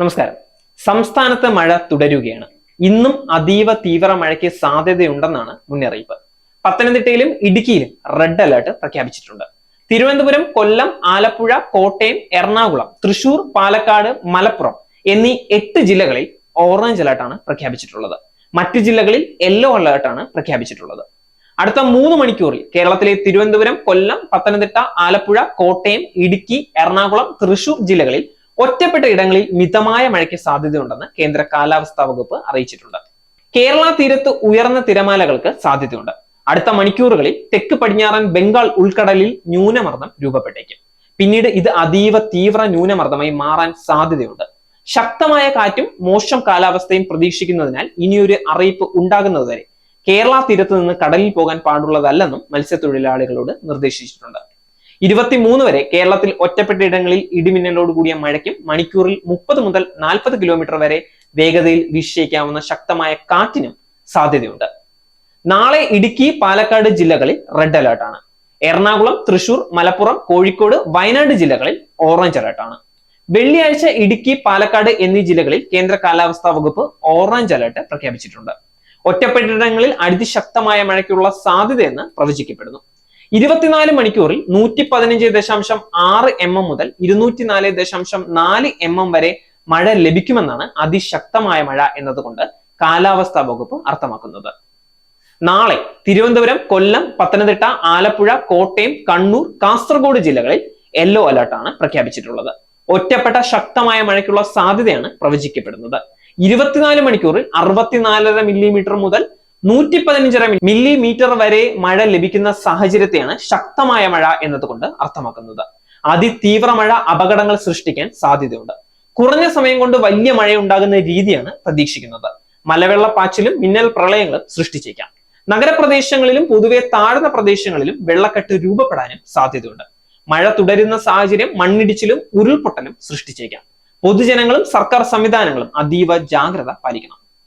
നമസ്കാരം. സംസ്ഥാനത്ത് മഴ തുടരുകയാണ്. ഇന്നും അതീവ തീവ്ര മഴയ്ക്ക് സാധ്യതയുണ്ടെന്നാണ് മുന്നറിയിപ്പ്. പത്തനംതിട്ടയിലും ഇടുക്കിയിലും റെഡ് അലേർട്ട് പ്രഖ്യാപിച്ചിട്ടുണ്ട്. തിരുവനന്തപുരം കൊല്ലം ആലപ്പുഴ കോട്ടയം എറണാകുളം തൃശൂർ പാലക്കാട് മലപ്പുറം എന്നീ എട്ട് ജില്ലകളിൽ ഓറഞ്ച് അലേർട്ടാണ് പ്രഖ്യാപിച്ചിട്ടുള്ളത്. മറ്റ് ജില്ലകളിൽ യെല്ലോ അലേർട്ടാണ് പ്രഖ്യാപിച്ചിട്ടുള്ളത്. അടുത്ത മൂന്ന് മണിക്കൂറിൽ കേരളത്തിലെ തിരുവനന്തപുരം കൊല്ലം പത്തനംതിട്ട ആലപ്പുഴ കോട്ടയം ഇടുക്കി എറണാകുളം തൃശൂർ ജില്ലകളിൽ ഒറ്റപ്പെട്ട ഇടങ്ങളിൽ മിതമായ മഴയ്ക്ക് സാധ്യതയുണ്ടെന്ന് കേന്ദ്ര കാലാവസ്ഥാ വകുപ്പ് അറിയിച്ചിട്ടുണ്ട്. കേരള തീരത്ത് ഉയർന്ന തിരമാലകൾക്ക് സാധ്യതയുണ്ട്. അടുത്ത മണിക്കൂറുകളിൽ തെക്ക് പടിഞ്ഞാറൻ ബംഗാൾ ഉൾക്കടലിൽ ന്യൂനമർദ്ദം രൂപപ്പെട്ടേക്കും. പിന്നീട് ഇത് അതീവ തീവ്ര ന്യൂനമർദ്ദമായി മാറാൻ സാധ്യതയുണ്ട്. ശക്തമായ കാറ്റും മോശം കാലാവസ്ഥയും പ്രതീക്ഷിക്കുന്നതിനാൽ ഇനിയൊരു അറിയിപ്പ് ഉണ്ടാകുന്നതുവരെ കേരള തീരത്ത് നിന്ന് കടലിൽ പോകാൻ പാടുള്ളതല്ലെന്നും മത്സ്യത്തൊഴിലാളികളോട് നിർദ്ദേശിച്ചിട്ടുണ്ട്. ഇരുപത്തിമൂന്ന് വരെ കേരളത്തിൽ ഒറ്റപ്പെട്ട ഇടങ്ങളിൽ ഇടിമിന്നലോട് കൂടിയ മഴയ്ക്കും മണിക്കൂറിൽ മുപ്പത് മുതൽ നാൽപ്പത് കിലോമീറ്റർ വരെ വേഗതയിൽ വീശിയേക്കാവുന്ന ശക്തമായ കാറ്റിനും സാധ്യതയുണ്ട്. നാളെ ഇടുക്കി പാലക്കാട് ജില്ലകളിൽ റെഡ് അലേർട്ടാണ് എറണാകുളം തൃശൂർ മലപ്പുറം കോഴിക്കോട് വയനാട് ജില്ലകളിൽ ഓറഞ്ച് അലേർട്ടാണ് വെള്ളിയാഴ്ച ഇടുക്കി പാലക്കാട് എന്നീ ജില്ലകളിൽ കേന്ദ്ര കാലാവസ്ഥാ വകുപ്പ് ഓറഞ്ച് അലേർട്ട് പ്രഖ്യാപിച്ചിട്ടുണ്ട്. ഒറ്റപ്പെട്ടിടങ്ങളിൽ അതിശക്തമായ മഴയ്ക്കുള്ള സാധ്യതയെന്ന് പ്രവചിക്കപ്പെടുന്നു. ഇരുപത്തിനാല് മണിക്കൂറിൽ നൂറ്റി പതിനഞ്ച് ദശാംശം ആറ് എം എം മുതൽ ഇരുന്നൂറ്റി നാല് ദശാംശം നാല് എം എം വരെ മഴ ലഭിക്കുമെന്നാണ് അതിശക്തമായ മഴ എന്നതുകൊണ്ട് കാലാവസ്ഥാ വകുപ്പ് അർത്ഥമാക്കുന്നത്. നാളെ തിരുവനന്തപുരം കൊല്ലം പത്തനംതിട്ട ആലപ്പുഴ കോട്ടയം കണ്ണൂർ കാസർഗോഡ് ജില്ലകളിൽ യെല്ലോ അലർട്ടാണ് പ്രഖ്യാപിച്ചിട്ടുള്ളത്. ഒറ്റപ്പെട്ട ശക്തമായ മഴയ്ക്കുള്ള സാധ്യതയാണ് പ്രവചിക്കപ്പെടുന്നത്. ഇരുപത്തിനാല് മണിക്കൂറിൽ അറുപത്തിനാലര മില്ലിമീറ്റർ മുതൽ നൂറ്റി പതിനഞ്ചര മില്ലിമീറ്റർ വരെ മഴ ലഭിക്കുന്ന സാഹചര്യത്തെയാണ് ശക്തമായ മഴ എന്നതുകൊണ്ട് അർത്ഥമാക്കുന്നത്. അതിതീവ്ര മഴ അപകടങ്ങൾ സൃഷ്ടിക്കാൻ സാധ്യതയുണ്ട്. കുറഞ്ഞ സമയം കൊണ്ട് വലിയ മഴ ഉണ്ടാകുന്ന രീതിയാണ് പ്രതീക്ഷിക്കുന്നത്. മലവെള്ളപ്പാച്ചിലും മിന്നൽ പ്രളയങ്ങളും സൃഷ്ടിച്ചേക്കാം. നഗരപ്രദേശങ്ങളിലും പൊതുവെ താഴ്ന്ന പ്രദേശങ്ങളിലും വെള്ളക്കെട്ട് രൂപപ്പെടാനും സാധ്യതയുണ്ട്. മഴ തുടരുന്ന സാഹചര്യം മണ്ണിടിച്ചിലും ഉരുൾപൊട്ടലും സൃഷ്ടിച്ചേക്കാം. പൊതുജനങ്ങളും സർക്കാർ സംവിധാനങ്ങളും അതീവ ജാഗ്രത പാലിക്കണം.